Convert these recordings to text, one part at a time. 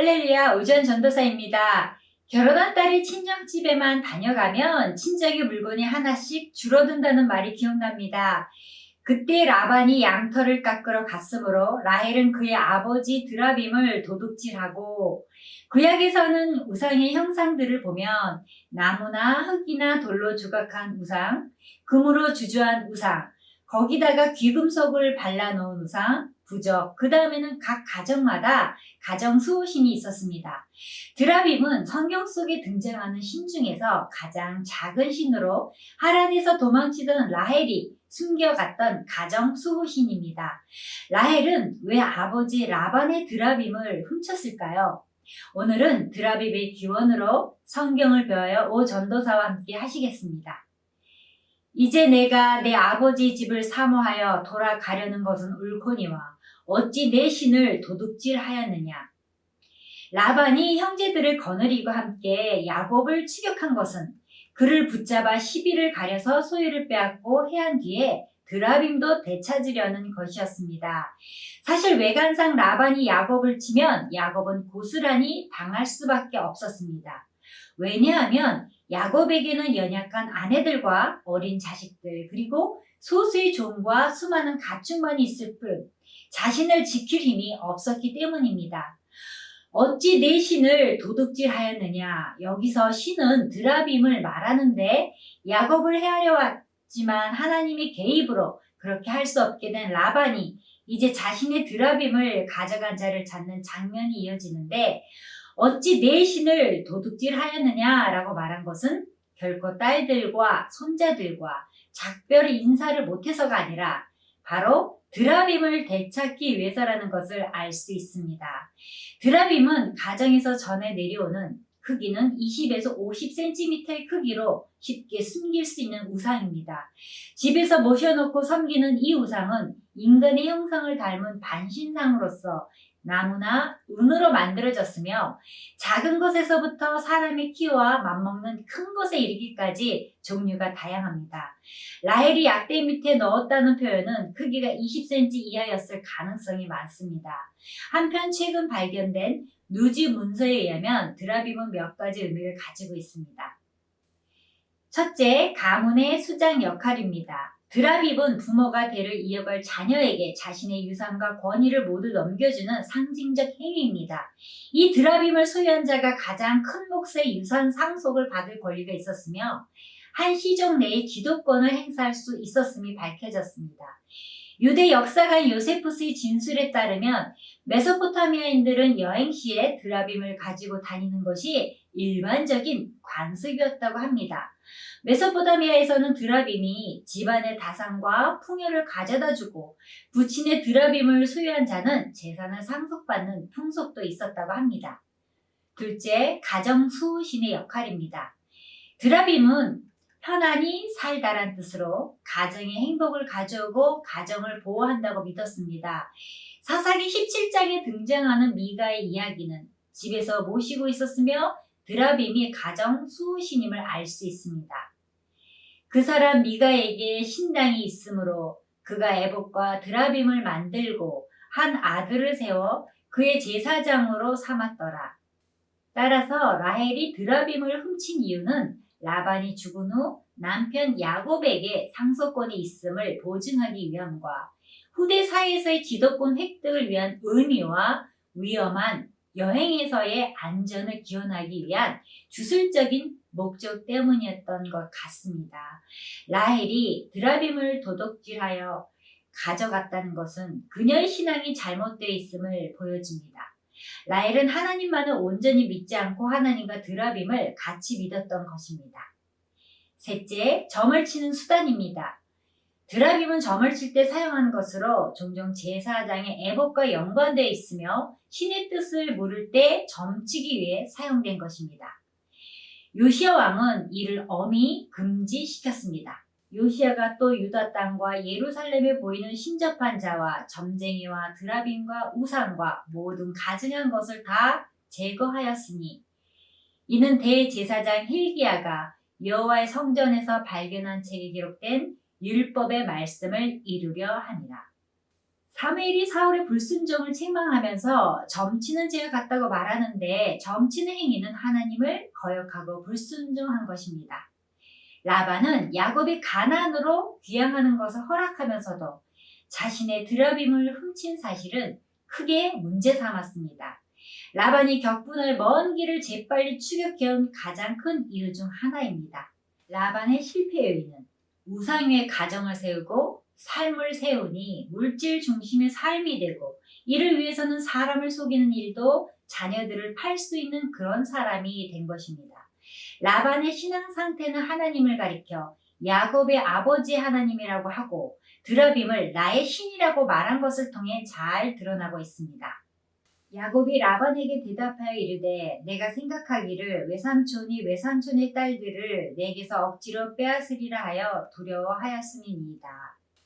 할렐루야, 오전 전도사입니다. 결혼한 딸이 친정집에만 다녀가면 친정의 물건이 하나씩 줄어든다는 말이 기억납니다. 그때 라반이 양털을 깎으러 갔으므로 라헬은 그의 아버지 드라빔을 도둑질하고 구약에서는 우상의 형상들을 보면 나무나 흙이나 돌로 조각한 우상, 금으로 주조한 우상, 거기다가 귀금속을 발라놓은 우상, 부적, 그 다음에는 각 가정마다 가정 수호신이 있었습니다. 드라빔은 성경 속에 등장하는 신 중에서 가장 작은 신으로 하란에서 도망치던 라헬이 숨겨갔던 가정 수호신입니다. 라헬은 왜 아버지 라반의 드라빔을 훔쳤을까요? 오늘은 드라빔의 기원으로 성경을 배워요 오 전도사와 함께 하시겠습니다. 이제 내가 내 아버지 집을 사모하여 돌아가려는 것은 옳거니와 어찌 내 신을 도둑질하였느냐. 라반이 형제들을 거느리고 함께 야곱을 추격한 것은 그를 붙잡아 시비를 가려서 소유를 빼앗고 해한 뒤에 드라빔도 되찾으려는 것이었습니다. 사실 외관상 라반이 야곱을 치면 야곱은 고스란히 당할 수밖에 없었습니다. 왜냐하면 야곱에게는 연약한 아내들과 어린 자식들 그리고 소수의 종과 수많은 가축만이 있을 뿐 자신을 지킬 힘이 없었기 때문입니다. 어찌 내 신을 도둑질하였느냐? 여기서 신은 드라빔을 말하는데 야곱을 헤아려 왔지만 하나님의 개입으로 그렇게 할 수 없게 된 라반이 이제 자신의 드라빔을 가져간 자를 찾는 장면이 이어지는데 어찌 내 신을 도둑질하였느냐라고 말한 것은 결코 딸들과 손자들과 작별의 인사를 못해서가 아니라 바로 드라빔을 되찾기 위해서라는 것을 알 수 있습니다. 드라빔은 가정에서 전해 내려오는 크기는 20에서 50cm의 크기로 쉽게 숨길 수 있는 우상입니다. 집에서 모셔놓고 섬기는 이 우상은 인간의 형상을 닮은 반신상으로서 나무나 은으로 만들어졌으며 작은 것에서부터 사람의 키와 맞먹는 큰 것에 이르기까지 종류가 다양합니다. 라헬이 약대 밑에 넣었다는 표현은 크기가 20cm 이하였을 가능성이 많습니다. 한편 최근 발견된 누지 문서에 의하면 드라빔은 몇 가지 의미를 가지고 있습니다. 첫째, 가문의 수장 역할입니다. 드라빔은 부모가 대를 이어갈 자녀에게 자신의 유산과 권위를 모두 넘겨주는 상징적 행위입니다. 이 드라빔을 소유한 자가 가장 큰 몫의 유산 상속을 받을 권리가 있었으며 한 시종 내에 기도권을 행사할 수 있었음이 밝혀졌습니다. 유대 역사관 요세푸스의 진술에 따르면 메소포타미아인들은 여행 시에 드라빔을 가지고 다니는 것이 일반적인 관습이었다고 합니다. 메소포타미아에서는 드라빔이 집안의 다상과 풍요를 가져다 주고 부친의 드라빔을 소유한 자는 재산을 상속받는 풍속도 있었다고 합니다. 둘째, 가정 수호신의 역할입니다. 드라빔은 편안히 살다란 뜻으로 가정의 행복을 가져오고 가정을 보호한다고 믿었습니다. 사사기 17장에 등장하는 미가의 이야기는 집에서 모시고 있었으며 드라빔이 가정 수호신임을 알 수 있습니다. 그 사람 미가에게 신당이 있으므로 그가 에봇과 드라빔을 만들고 한 아들을 세워 그의 제사장으로 삼았더라. 따라서 라헬이 드라빔을 훔친 이유는 라반이 죽은 후 남편 야곱에게 상속권이 있음을 보증하기 위함과 후대 사회에서의 지도권 획득을 위한 의미와 위험한 여행에서의 안전을 기원하기 위한 주술적인 목적 때문이었던 것 같습니다. 라헬이 드라빔을 도둑질하여 가져갔다는 것은 그녀의 신앙이 잘못되어 있음을 보여줍니다. 라헬은 하나님만을 온전히 믿지 않고 하나님과 드라빔을 같이 믿었던 것입니다. 셋째, 점을 치는 수단입니다. 드라빔은 점을 칠 때 사용하는 것으로 종종 제사장의 애복과 연관되어 있으며 신의 뜻을 물을 때 점치기 위해 사용된 것입니다. 요시아 왕은 이를 엄히 금지시켰습니다. 요시아가 또 유다 땅과 예루살렘에 보이는 신접한 자와 점쟁이와 드라빔과 우상과 모든 가증한 것을 다 제거하였으니 이는 대제사장 힐기야가 여호와의 성전에서 발견한 책에 기록된 율법의 말씀을 이루려 함이라. 사무엘이 사울의 불순종을 책망하면서 점치는 죄가 같다고 말하는데 점치는 행위는 하나님을 거역하고 불순종한 것입니다. 라반은 야곱이 가난으로 귀양하는 것을 허락하면서도 자신의 드라빔을 훔친 사실은 크게 문제 삼았습니다. 라반이 격분할 먼 길을 재빨리 추격해온 가장 큰 이유 중 하나입니다. 라반의 실패 요인은 우상 위에 가정을 세우고 삶을 세우니 물질 중심의 삶이 되고 이를 위해서는 사람을 속이는 일도 자녀들을 팔 수 있는 그런 사람이 된 것입니다. 라반의 신앙 상태는 하나님을 가리켜 야곱의 아버지 하나님이라고 하고 드라빔을 나의 신이라고 말한 것을 통해 잘 드러나고 있습니다. 야곱이 라반에게 대답하여 이르되 내가 생각하기를 외삼촌이 외삼촌의 딸들을 내게서 억지로 빼앗으리라 하여 두려워하였음이니이다.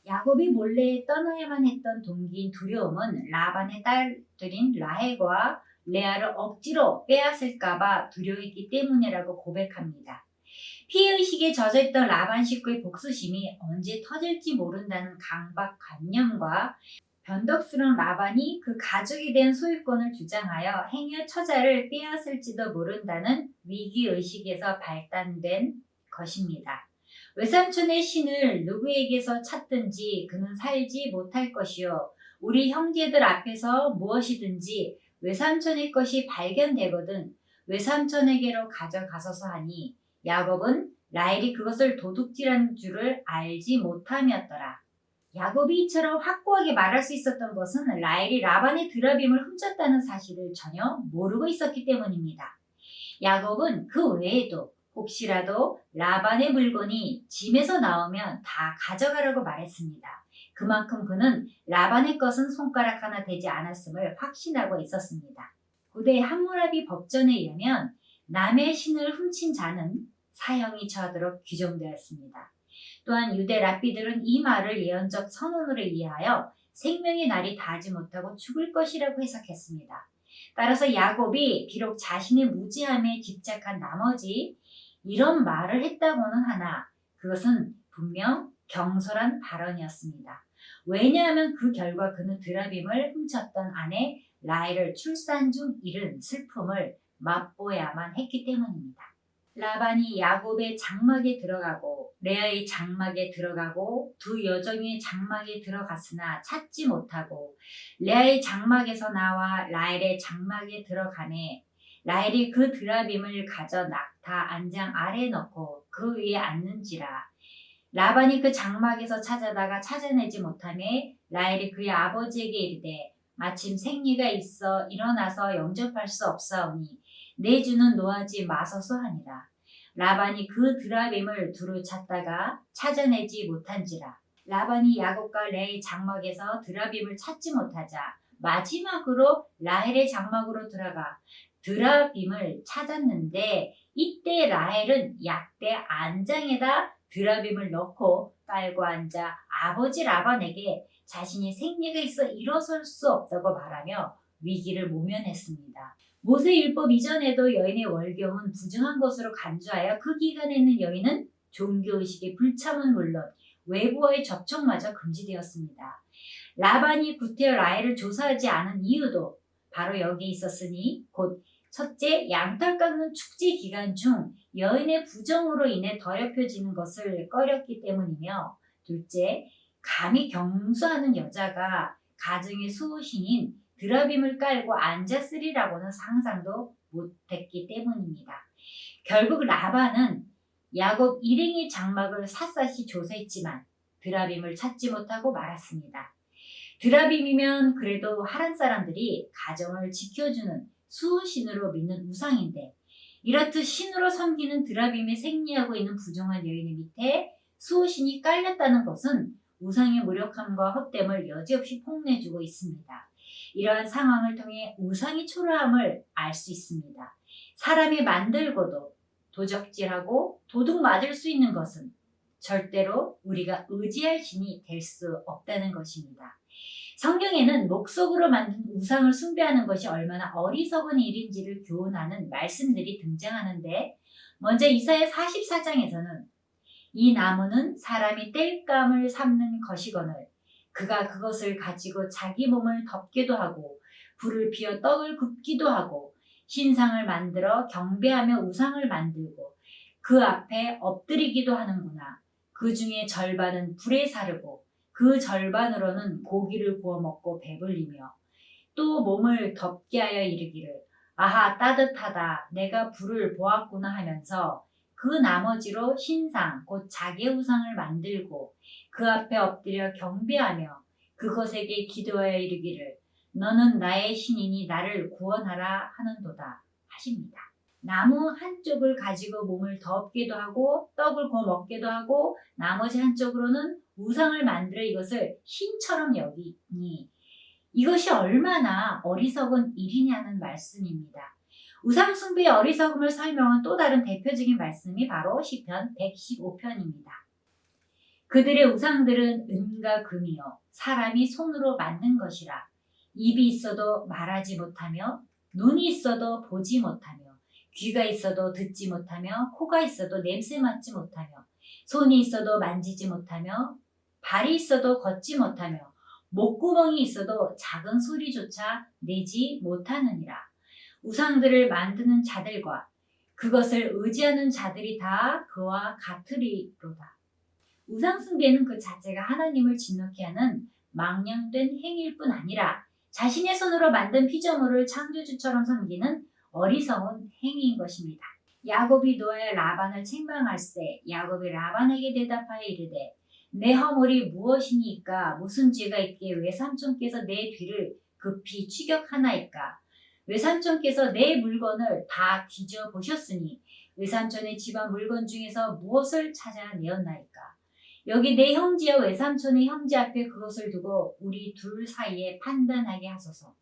야곱이 몰래 떠나야만 했던 동기인 두려움은 라반의 딸들인 라헬과 레아를 억지로 빼앗을까봐 두려웠기 때문이라고 고백합니다. 피해의식에 젖어있던 라반 식구의 복수심이 언제 터질지 모른다는 강박관념과 변덕스러운 라반이 그 가족에 대한 소유권을 주장하여 행여 처자를 빼앗을지도 모른다는 위기의식에서 발단된 것입니다. 외삼촌의 신을 누구에게서 찾든지 그는 살지 못할 것이요. 우리 형제들 앞에서 무엇이든지 외삼촌의 것이 발견되거든 외삼촌에게로 가져가소서 하니 야곱은 라헬이 그것을 도둑질한 줄을 알지 못함이었더라. 야곱이 이처럼 확고하게 말할 수 있었던 것은 라헬이 라반의 드라빔을 훔쳤다는 사실을 전혀 모르고 있었기 때문입니다. 야곱은 그 외에도 혹시라도 라반의 물건이 짐에서 나오면 다 가져가라고 말했습니다. 그만큼 그는 라반의 것은 손가락 하나 되지 않았음을 확신하고 있었습니다. 고대 함무라비 법전에 의하면 남의 신을 훔친 자는 사형이 처하도록 규정되었습니다. 또한 유대 랍비들은 이 말을 예언적 선언으로 이해하여 생명의 날이 닿지 못하고 죽을 것이라고 해석했습니다. 따라서 야곱이 비록 자신의 무지함에 집착한 나머지 이런 말을 했다고는 하나 그것은 분명 경솔한 발언이었습니다. 왜냐하면 그 결과 그는 드라빔을 훔쳤던 아내 라헬을 출산 중 잃은 슬픔을 맛보야만 했기 때문입니다. 라반이 야곱의 장막에 들어가고 레아의 장막에 들어가고 두 여종의 장막에 들어갔으나 찾지 못하고 레아의 장막에서 나와 라헬의 장막에 들어가네. 라헬이 그 드라빔을 가져 낙타 안장 아래에 넣고 그 위에 앉는지라. 라반이 그 장막에서 찾아다가 찾아내지 못하매 라헬이 그의 아버지에게 이르되 마침 생리가 있어 일어나서 영접할 수 없사오니 내 주는 노하지 마소서 하니라. 라반이 그 드라빔을 두루 찾다가 찾아내지 못한지라. 라반이 야곱과 레의 장막에서 드라빔을 찾지 못하자 마지막으로 라헬의 장막으로 들어가 드라빔을 찾았는데 이때 라헬은 약대 안장에다 드라빔을 넣고 깔고 앉아 아버지 라반에게 자신이 생리가 있어 일어설 수 없다고 말하며 위기를 모면했습니다. 모세 율법 이전에도 여인의 월경은 부정한 것으로 간주하여 그 기간에는 여인은 종교의식의 불참은 물론 외부와의 접촉마저 금지되었습니다. 라반이 구테어 라헬을 조사하지 않은 이유도 바로 여기 있었으니 곧 첫째, 양털 깎는 축제 기간 중 여인의 부정으로 인해 더럽혀지는 것을 꺼렸기 때문이며 둘째, 감히 경수하는 여자가 가정의 수호신인 드라빔을 깔고 앉았으리라고는 상상도 못했기 때문입니다. 결국 라반은 야곱 일행의 장막을 샅샅이 조사했지만 드라빔을 찾지 못하고 말았습니다. 드라빔이면 그래도 하란 사람들이 가정을 지켜주는 수호신으로 믿는 우상인데 이렇듯 신으로 섬기는 드라빔에 생리하고 있는 부정한 여인의 밑에 수호신이 깔렸다는 것은 우상의 무력함과 헛됨을 여지없이 폭내주고 있습니다. 이러한 상황을 통해 우상의 초라함을 알 수 있습니다. 사람이 만들고도 도적질하고 도둑 맞을 수 있는 것은 절대로 우리가 의지할 신이 될 수 없다는 것입니다. 성경에는 목속으로 만든 우상을 숭배하는 것이 얼마나 어리석은 일인지를 교훈하는 말씀들이 등장하는데 먼저 이사야 44장에서는 이 나무는 사람이 땔감을 삼는 것이거늘 그가 그것을 가지고 자기 몸을 덮기도 하고 불을 피워 떡을 굽기도 하고 신상을 만들어 경배하며 우상을 만들고 그 앞에 엎드리기도 하는구나. 그 중에 절반은 불에 사르고 그 절반으로는 고기를 구워 먹고 배불리며 또 몸을 덮게 하여 이르기를 아하 따뜻하다 내가 불을 보았구나 하면서 그 나머지로 신상 곧 자기 우상을 만들고 그 앞에 엎드려 경배하며 그것에게 기도하여 이르기를 너는 나의 신이니 나를 구원하라 하는도다 하십니다. 나무 한쪽을 가지고 몸을 덮기도 하고 떡을 구워 먹기도 하고 나머지 한쪽으로는 우상을 만들어 이것을 신처럼 여기니 이것이 얼마나 어리석은 일이냐는 말씀입니다. 우상숭배의 어리석음을 설명한 또 다른 대표적인 말씀이 바로 시편 115편입니다. 그들의 우상들은 은과 금이요 사람이 손으로 만든 것이라 입이 있어도 말하지 못하며 눈이 있어도 보지 못하며 귀가 있어도 듣지 못하며 코가 있어도 냄새 맡지 못하며 손이 있어도 만지지 못하며 발이 있어도 걷지 못하며 목구멍이 있어도 작은 소리조차 내지 못하느니라. 우상들을 만드는 자들과 그것을 의지하는 자들이 다 그와 같으리로다. 우상숭배는 그 자체가 하나님을 진노케 하는 망령된 행위일 뿐 아니라 자신의 손으로 만든 피조물을 창조주처럼 섬기는 어리석은 행위인 것입니다. 야곱이 노아의 라반을 책망할세 야곱이 라반에게 대답하여 이르되 내 허물이 무엇이니까? 무슨 죄가 있기에 외삼촌께서 내 뒤를 급히 추격하나이까? 외삼촌께서 내 물건을 다 뒤져 보셨으니 외삼촌의 집안 물건 중에서 무엇을 찾아내었나이까 여기 내 형제와 외삼촌의 형제 앞에 그것을 두고 우리 둘 사이에 판단하게 하소서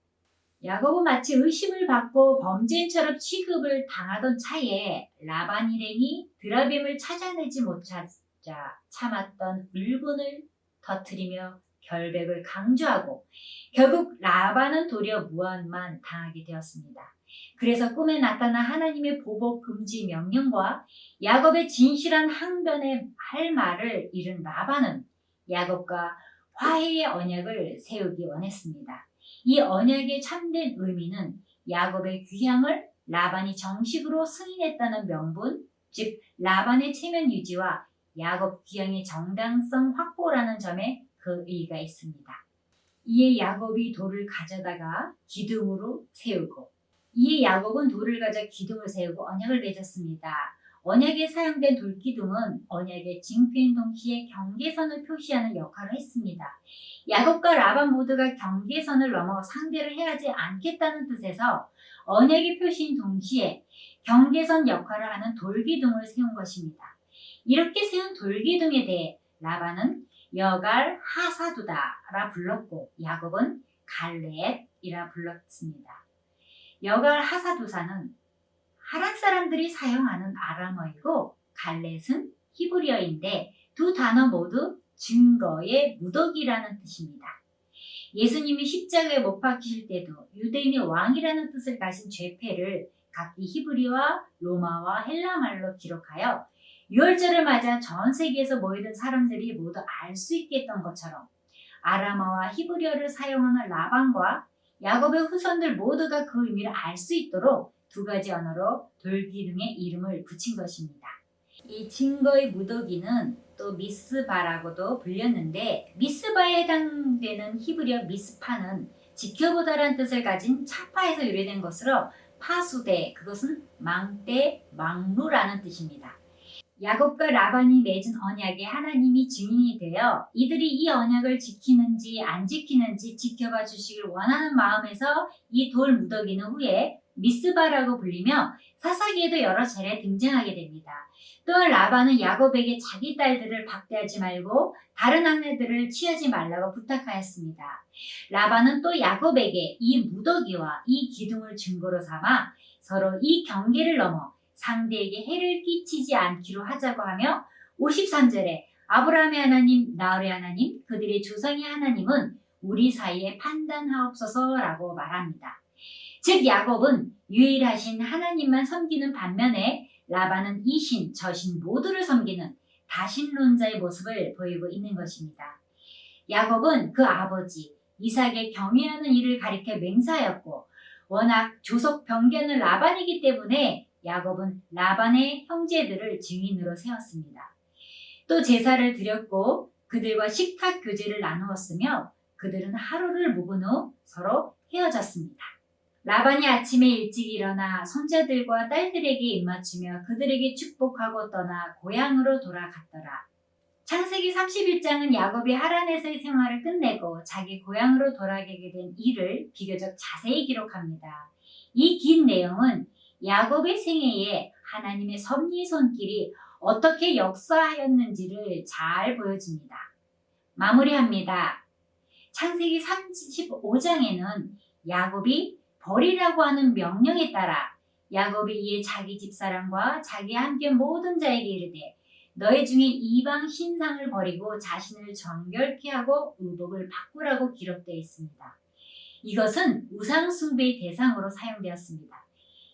야곱은 마치 의심을 받고 범죄인처럼 취급을 당하던 차에 라반 일행이 드라빔을 찾아내지 못하자 참았던 울분을 터뜨리며 결백을 강조하고 결국 라반은 도리어 무한만 당하게 되었습니다. 그래서 꿈에 나타난 하나님의 보복 금지 명령과 야곱의 진실한 항변에 할 말을 잃은 라반은 야곱과 화해의 언약을 세우기 원했습니다. 이 언약의 참된 의미는 야곱의 귀향을 라반이 정식으로 승인했다는 명분, 즉 라반의 체면 유지와 야곱 귀향의 정당성 확보라는 점에 그 의의가 있습니다. 이에 야곱이 돌을 가져다가 기둥으로 세우고 이에 야곱은 돌을 가져 기둥을 세우고 언약을 맺었습니다. 언약에 사용된 돌기둥은 언약의 징표인 동시에 경계선을 표시하는 역할을 했습니다. 야곱과 라반 모두가 경계선을 넘어 상대를 해하지 않겠다는 뜻에서 언약의 표시인 동시에 경계선 역할을 하는 돌기둥을 세운 것입니다. 이렇게 세운 돌기둥에 대해 라반은 여갈 하사두다라 불렀고 야곱은 갈렛이라 불렀습니다. 여갈 하사두사는 하란 사람들이 사용하는 아람어이고 갈렛은 히브리어인데 두 단어 모두 증거의 무더기라는 뜻입니다. 예수님이 십자가에 못 박히실 때도 유대인의 왕이라는 뜻을 가진 죄패를 각기 히브리와 로마와 헬라말로 기록하여 유월절을 맞아 전 세계에서 모이던 사람들이 모두 알 수 있게 했던 것처럼 아람어와 히브리어를 사용하는 라반과 야곱의 후손들 모두가 그 의미를 알 수 있도록 두 가지 언어로 돌기둥의 이름을 붙인 것입니다. 이 증거의 무더기는 또 미스바라고도 불렸는데 미스바에 해당되는 히브리어 미스파는 지켜보다라는 뜻을 가진 차파에서 유래된 것으로 파수대 그것은 망대 망루라는 뜻입니다. 야곱과 라반이 맺은 언약에 하나님이 증인이 되어 이들이 이 언약을 지키는지 안 지키는지 지켜봐 주시길 원하는 마음에서 이 돌 무더기는 후에 미스바라고 불리며 사사기에도 여러 차례 등장하게 됩니다. 또한 라반은 야곱에게 자기 딸들을 박대하지 말고 다른 아내들을 취하지 말라고 부탁하였습니다. 라반은 또 야곱에게 이 무더기와 이 기둥을 증거로 삼아 서로 이 경계를 넘어 상대에게 해를 끼치지 않기로 하자고 하며 53절에 아브라함의 하나님, 나홀의 하나님, 그들의 조상의 하나님은 우리 사이에 판단하옵소서라고 말합니다. 즉 야곱은 유일하신 하나님만 섬기는 반면에 라반은 이신, 저신 모두를 섬기는 다신론자의 모습을 보이고 있는 것입니다. 야곱은 그 아버지 이삭의 경외하는 일을 가리켜 맹세하였고 워낙 조속 병견을 라반이기 때문에 야곱은 라반의 형제들을 증인으로 세웠습니다. 또 제사를 드렸고 그들과 식탁 교제를 나누었으며 그들은 하루를 묵은 후 서로 헤어졌습니다. 라반이 아침에 일찍 일어나 손자들과 딸들에게 입맞추며 그들에게 축복하고 떠나 고향으로 돌아갔더라. 창세기 31장은 야곱이 하란에서의 생활을 끝내고 자기 고향으로 돌아가게 된 일을 비교적 자세히 기록합니다. 이 긴 내용은 야곱의 생애에 하나님의 섭리 손길이 어떻게 역사하였는지를 잘 보여줍니다. 마무리합니다. 창세기 35장에는 야곱이 버리라고 하는 명령에 따라 야곱이 이에 자기 집사람과 자기 함께 모든 자에게 이르되 너희 중에 이방 신상을 버리고 자신을 정결케 하고 의복을 바꾸라고 기록되어 있습니다. 이것은 우상 숭배의 대상으로 사용되었습니다.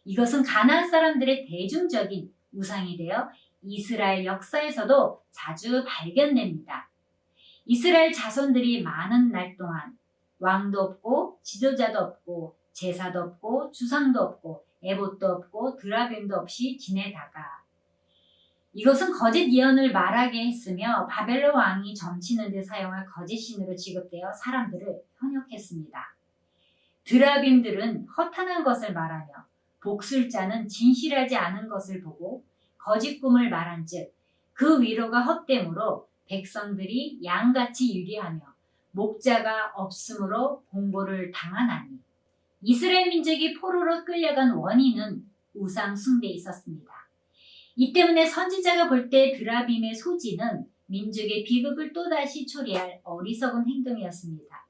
이것은 가나안 사람들의 대중적인 우상이 되어 이스라엘 역사에서도 자주 발견됩니다. 이스라엘 자손들이 많은 날 동안 왕도 없고 지도자도 없고 제사도 없고 주상도 없고 에봇도 없고 드라빔도 없이 지내다가 이것은 거짓 예언을 말하게 했으며 바벨론 왕이 점치는 데 사용할 거짓 신으로 취급되어 사람들을 현혹했습니다. 드라빔들은 허탄한 것을 말하며 복술자는 진실하지 않은 것을 보고 거짓 꿈을 말한즉 그 위로가 헛되므로 백성들이 양같이 유리하며 목자가 없으므로 공보를 당하나니 이스라엘 민족이 포로로 끌려간 원인은 우상 숭배에 있었습니다. 이 때문에 선지자가 볼 때 드라빔의 소지는 민족의 비극을 또다시 초래할 어리석은 행동이었습니다.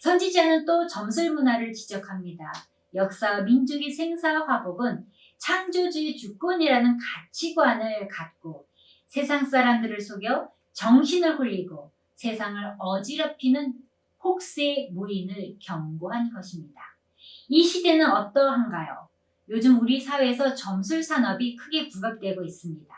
선지자는 또 점술 문화를 지적합니다. 역사와 민족의 생사 화복은 창조주의 주권이라는 가치관을 갖고 세상 사람들을 속여 정신을 홀리고 세상을 어지럽히는 혹세 무인을 경고한 것입니다. 이 시대는 어떠한가요? 요즘 우리 사회에서 점술 산업이 크게 부각되고 있습니다.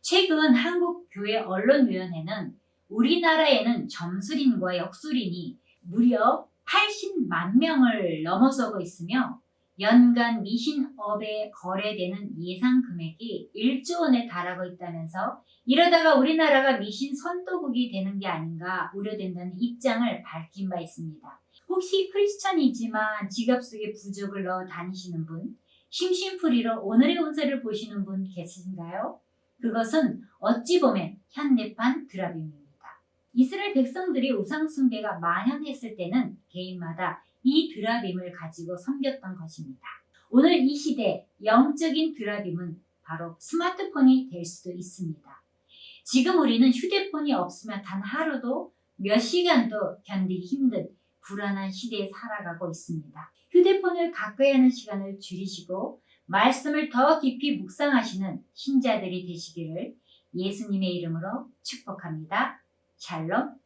최근 한국교회 언론위원회는 우리나라에는 점술인과 역술인이 무려 80만 명을 넘어서고 있으며 연간 미신업에 거래되는 예상 금액이 1조 원에 달하고 있다면서 이러다가 우리나라가 미신 선도국이 되는 게 아닌가 우려된다는 입장을 밝힌 바 있습니다. 혹시 크리스천이지만 지갑 속에 부적을 넣어 다니시는 분, 심심풀이로 오늘의 운세를 보시는 분 계신가요? 그것은 어찌 보면 현대판 드라빔입니다. 이스라엘 백성들이 우상숭배가 만연했을 때는 개인마다 이 드라빔을 가지고 섬겼던 것입니다. 오늘 이 시대 영적인 드라빔은 바로 스마트폰이 될 수도 있습니다. 지금 우리는 휴대폰이 없으면 단 하루도 몇 시간도 견디기 힘든 불안한 시대에 살아가고 있습니다. 휴대폰을 가까이 하는 시간을 줄이시고 말씀을 더 깊이 묵상하시는 신자들이 되시기를 예수님의 이름으로 축복합니다. 샬롬